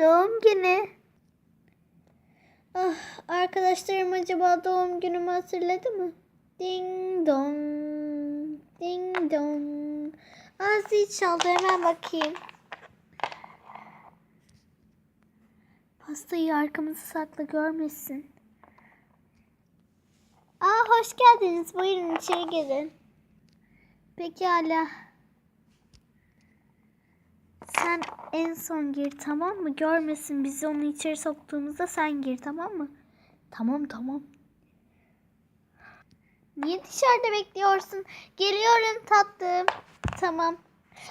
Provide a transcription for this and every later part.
Doğum günü. Ah, arkadaşlarım acaba doğum günümü hatırladı mı? Ding dong. Ding dong. Aa zil çaldı hemen bakayım. Pastayı arkamızı sakla görmesin. Aa hoş geldiniz. Buyurun içeri girin. Pekala. Sen en son gir tamam mı? Görmesin bizi onu içeri soktuğumuzda sen gir tamam mı? Tamam tamam. Niye dışarıda bekliyorsun? Geliyorum tatlım. Tamam.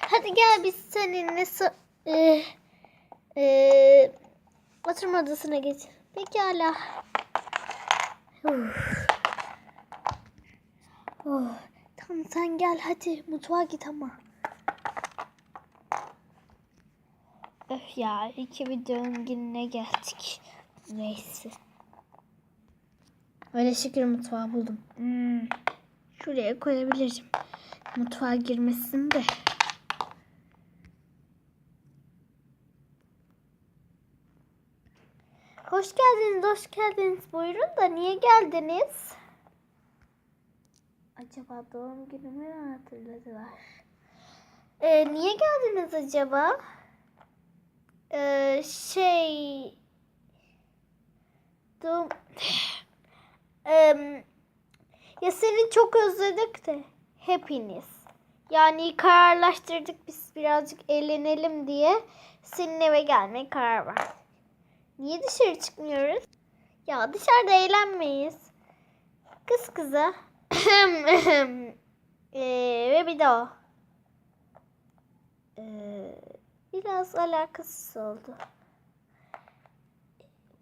Hadi gel biz seninle so- ee, ee, oturma odasına geç. Pekala. Uf. Oh, tamam sen gel hadi mutfağa git ama. Öf ya iki videonun gününe geldik. Neyse. Öyle şükür mutfağı buldum. Hmm. Şuraya koyabilirim. Mutfağa girmesin de. Hoş geldiniz, hoş geldiniz. Buyurun da niye geldiniz? Acaba doğum günümü mü hatırladılar? Ee, niye geldiniz acaba? Ee, şey... Doğum... Em, ya seni çok özledik de hepiniz. Yani kararlaştırdık biz birazcık eğlenelim diye senin eve gelmeye karar verdik. Niye dışarı çıkmıyoruz? Ya dışarıda eğlenmeyiz. Kız kıza. Ee, ve bir de o. Ee, biraz alakasız oldu.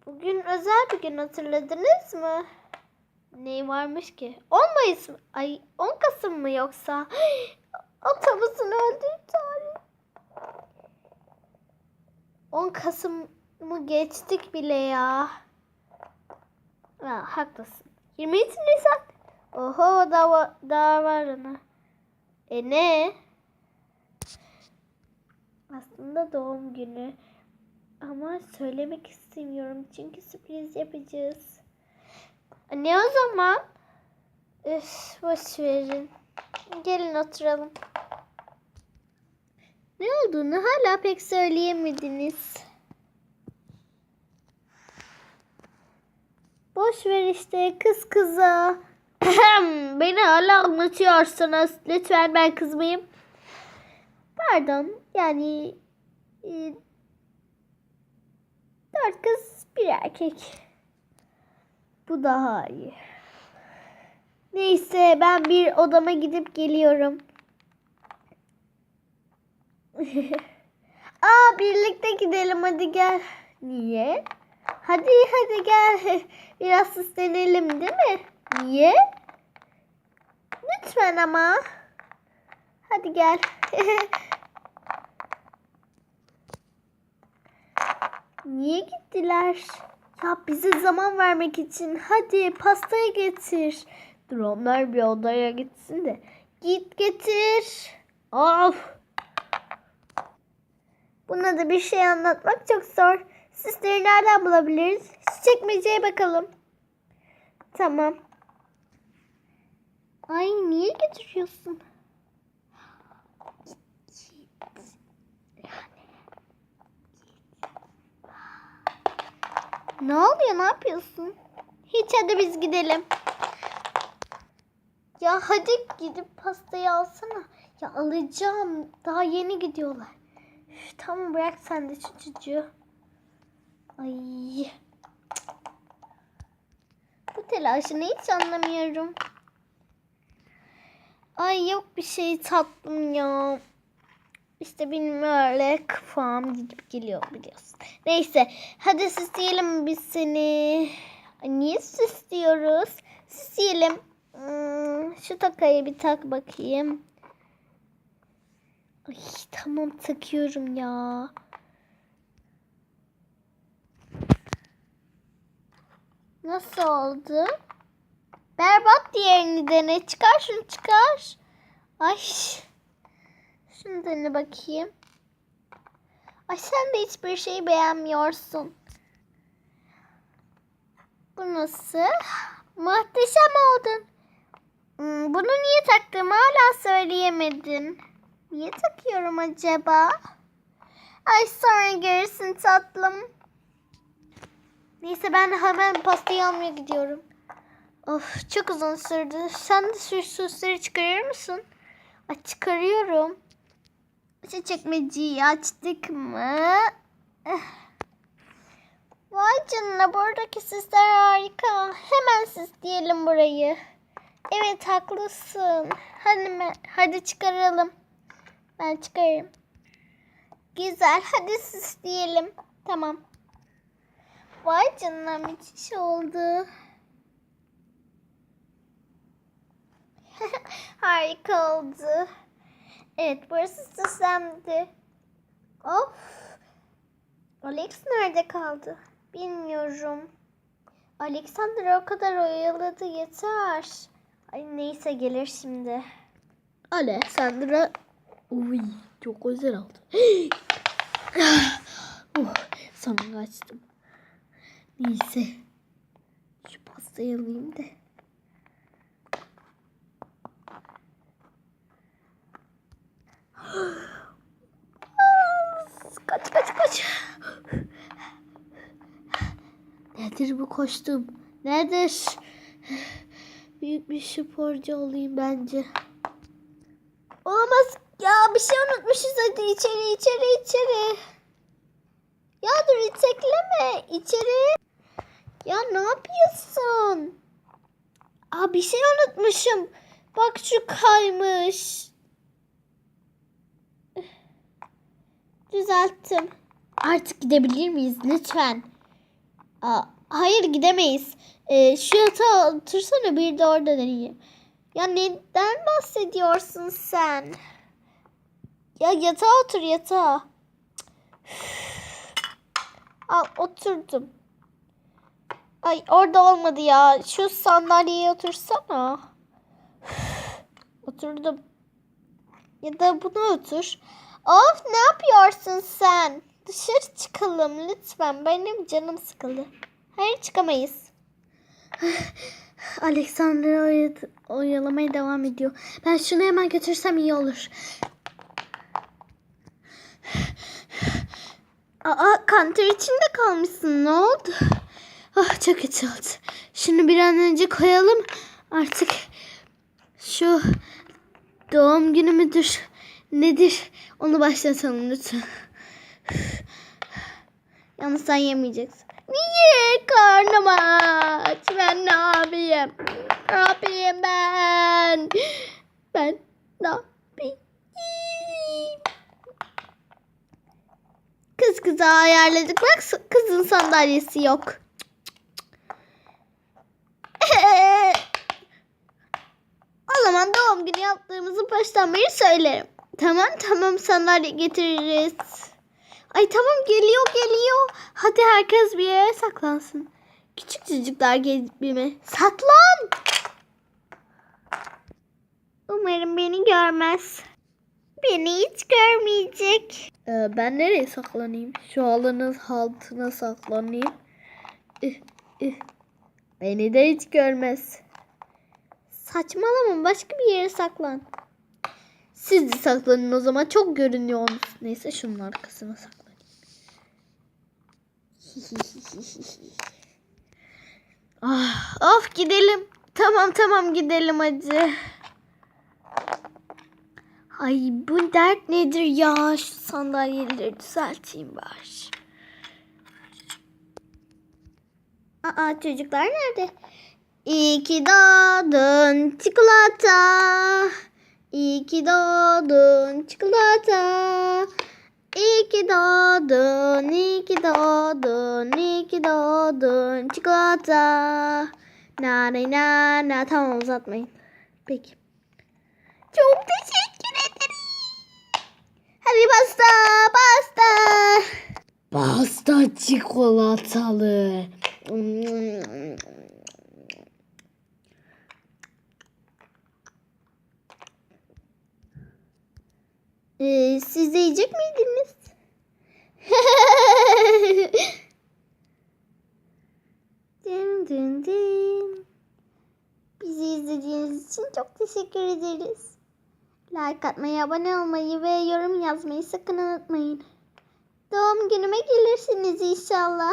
Bugün özel bir gün hatırladınız mı? Ne varmış ki? 10 Mayıs mı? Ay 10 Kasım mı yoksa? Atamızın öldüğü tarih. 10 Kasım'ı geçtik bile ya. Ha, haklısın. 23 Nisan. Oho daha, daha var ana. E ne? Aslında doğum günü. Ama söylemek istemiyorum çünkü sürpriz yapacağız. Ne o zaman? Üf, boş verin. Gelin oturalım. Ne olduğunu hala pek söyleyemediniz. Boş ver işte kız kıza. Beni hala anlatıyorsunuz. Lütfen ben kızmayayım. Pardon. Yani e, dört kız bir erkek. Bu daha iyi. Neyse ben bir odama gidip geliyorum. Aa birlikte gidelim hadi gel. Niye? Hadi hadi gel. Biraz süslenelim değil mi? Niye? Lütfen ama. Hadi gel. Niye gittiler? Ya bize zaman vermek için hadi pastayı getir. Dur onlar bir odaya gitsin de. Git getir. Of. Buna da bir şey anlatmak çok zor. Süsleri nereden bulabiliriz? Şu çekmeceye bakalım. Tamam. Ay niye getiriyorsun? Ne oluyor? Ne yapıyorsun? Hiç hadi biz gidelim. Ya hadi gidip pastayı alsana. Ya alacağım. Daha yeni gidiyorlar. Üf, tamam bırak sen de şu çocuğu. Ay. Bu telaşını hiç anlamıyorum. Ay yok bir şey tatlım ya. İşte benim öyle kafam gidip geliyor biliyorsun. Neyse hadi süsleyelim biz seni. Niye süslüyoruz? Süsleyelim. Hmm, şu takayı bir tak bakayım. Ay tamam takıyorum ya. Nasıl oldu? Berbat diğerini dene. Çıkar şunu çıkar. Ay. Şunu dene bakayım. Ay sen de hiçbir şeyi beğenmiyorsun. Bu nasıl? Muhteşem oldun. Hmm, bunu niye taktığımı hala söyleyemedim. Niye takıyorum acaba? Ay sonra görürsün tatlım. Neyse ben hemen pastayı almaya gidiyorum. Of çok uzun sürdü. Sen de şu süsleri çıkarır mısın? Ay, çıkarıyorum. Şu çekmeceyi açtık mı? Vay canına buradaki süsler harika. Hemen süsleyelim burayı. Evet haklısın. Hadi, me- hadi çıkaralım. Ben çıkarırım. Güzel hadi süsleyelim. Tamam. Vay canına müthiş oldu. Harika oldu. Evet burası süslendi. Of. Alex nerede kaldı? Bilmiyorum. Alexander o kadar oyaladı yeter. Ay neyse gelir şimdi. Alexandra. Uy çok güzel oldu. oh, sonunda açtım. Neyse. Şu pastayı alayım da. Nedir bu koştum? Nedir? Büyük bir sporcu olayım bence. Olamaz. Ya bir şey unutmuşuz hadi içeri içeri içeri. Ya dur itekleme içeri. Ya ne yapıyorsun? Aa bir şey unutmuşum. Bak şu kaymış. Düzelttim. Artık gidebilir miyiz lütfen? Aa, hayır gidemeyiz. Ee, şu yatağa otursana bir de orada deneyeyim. Ya neden bahsediyorsun sen? Ya yatağa otur yatağa. Al oturdum. Ay orada olmadı ya. Şu sandalyeye otursana. Oturdum. Ya da buna otur. Of ne yapıyorsun sen? Dışarı çıkalım lütfen. Benim canım sıkıldı. Hayır çıkamayız. Alexandra oy- oyalamaya devam ediyor. Ben şunu hemen götürsem iyi olur. Aa kanter içinde kalmışsın. Ne oldu? Ah çok kötü oldu. Şunu bir an önce koyalım. Artık şu doğum günü müdür nedir onu başlatalım lütfen. Yalnız sen yemeyeceksin. Niye? Karnım aç. Ben ne yapayım? Ne yapayım ben? Ben ne yapayım? Kız kıza ayarladık. Bak kızın sandalyesi yok. o zaman doğum günü yaptığımızı baştan beri söylerim. Tamam tamam sandalye getiririz. Ay tamam geliyor geliyor. Hadi herkes bir yere saklansın. Küçük çocuklar gibi Saklan. Umarım beni görmez. Beni hiç görmeyecek. Ee, ben nereye saklanayım? Şu halının altına saklanayım. Üh, üh. Beni de hiç görmez. Saçmalama başka bir yere saklan. Siz de saklanın o zaman çok görünüyorsunuz. Neyse şunun arkasına saklanayım. Ah, of gidelim. Tamam tamam gidelim hadi. Ay bu dert nedir ya? Şu sandalyeleri düzelteyim bari. Aa çocuklar nerede? İyi ki doğdun çikolata. İyi ki doğdun çikolata. İyi ki doğdun, iyi ki doğdun, iyi ki doğdun çikolata. Na na na na tamam uzatmayın. Peki. Çok teşekkür ederim. Hadi pasta, pasta. Pasta çikolatalı. Ee, siz de yiyecek miydiniz? Dın dın. Bizi izlediğiniz için çok teşekkür ederiz. Like atmayı, abone olmayı ve yorum yazmayı sakın unutmayın. Doğum günüme gelirsiniz inşallah.